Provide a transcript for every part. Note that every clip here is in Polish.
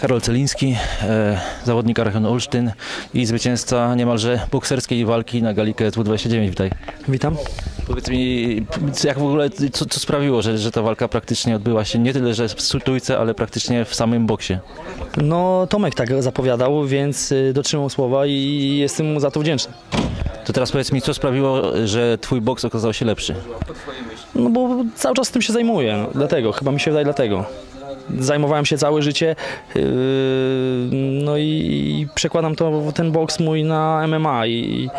Karol Celiński, e, zawodnik Archen Olsztyn i zwycięzca niemalże bokserskiej walki na gali KSW 29. Witaj. Witam. Powiedz mi, jak w ogóle, co, co sprawiło, że, że ta walka praktycznie odbyła się nie tyle, że w stójce, ale praktycznie w samym boksie? No Tomek tak zapowiadał, więc y, dotrzymał słowa i jestem mu za to wdzięczny. To teraz powiedz mi, co sprawiło, że twój boks okazał się lepszy? No bo cały czas tym się zajmuję, dlatego, chyba mi się wydaje dlatego. Zajmowałem się całe życie, yy, no i przekładam to, ten boks mój na MMA i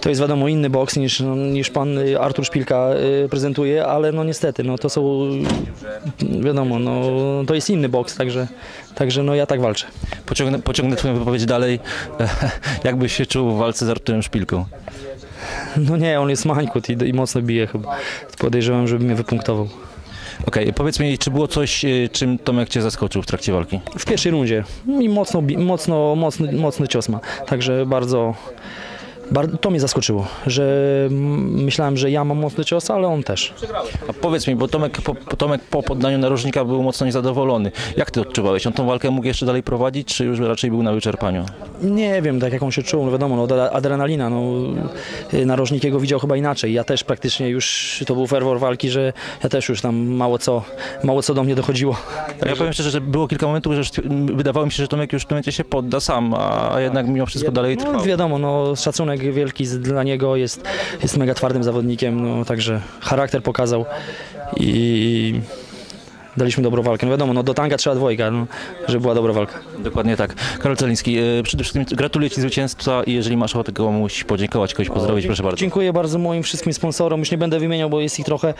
to jest wiadomo inny boks niż, niż pan y, Artur Szpilka y, prezentuje, ale no niestety, no to są, wiadomo, no to jest inny boks, także, także no ja tak walczę. Pociągnę, pociągnę twoją wypowiedź dalej. Jak byś się czuł w walce z Arturem Szpilką? No nie, on jest mańkut i, i mocno bije chyba. Podejrzewam, żeby mnie wypunktował. Okej, powiedz mi, czy było coś, y, czym Tomek cię zaskoczył w trakcie walki? W pierwszej rundzie i mocno, mocno, mocny, mocny cios ma. Także bardzo to mnie zaskoczyło, że myślałem, że ja mam mocny cios, ale on też. A powiedz mi, bo Tomek po, Tomek po poddaniu narożnika był mocno niezadowolony. Jak ty odczuwałeś? On tą walkę mógł jeszcze dalej prowadzić, czy już raczej był na wyczerpaniu? Nie wiem, tak jak on się czuł, no wiadomo, no, adre- adrenalina, no, y, narożnik jego widział chyba inaczej. Ja też praktycznie już, to był ferwor walki, że ja też już tam mało co, mało co do mnie dochodziło. Ja powiem szczerze, że było kilka momentów, że wydawało mi się, że Tomek już w tym momencie się podda sam, a a jednak mimo wszystko dalej trwał. No, wiadomo, no, szacunek wielki z- dla niego jest, jest mega twardym zawodnikiem, no, także charakter pokazał i daliśmy dobrą walkę. No wiadomo, no, do tanga trzeba dwojga, no, żeby była dobra walka. Dokładnie tak. Karol Celiński, e, przede wszystkim gratuluję Ci zwycięstwa i jeżeli masz ochotę komuś podziękować, kogoś pozdrowić, proszę bardzo. Dziękuję bardzo moim wszystkim sponsorom, już nie będę wymieniał, bo jest ich trochę,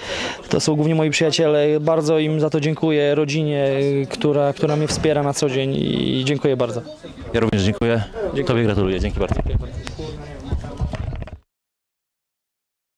to są głównie moi przyjaciele, bardzo im za to dziękuję, rodzinie, która, która mnie wspiera na co dzień i dziękuję bardzo. Ja również dziękuję. Tobie gratuluję. Dzięki bardzo.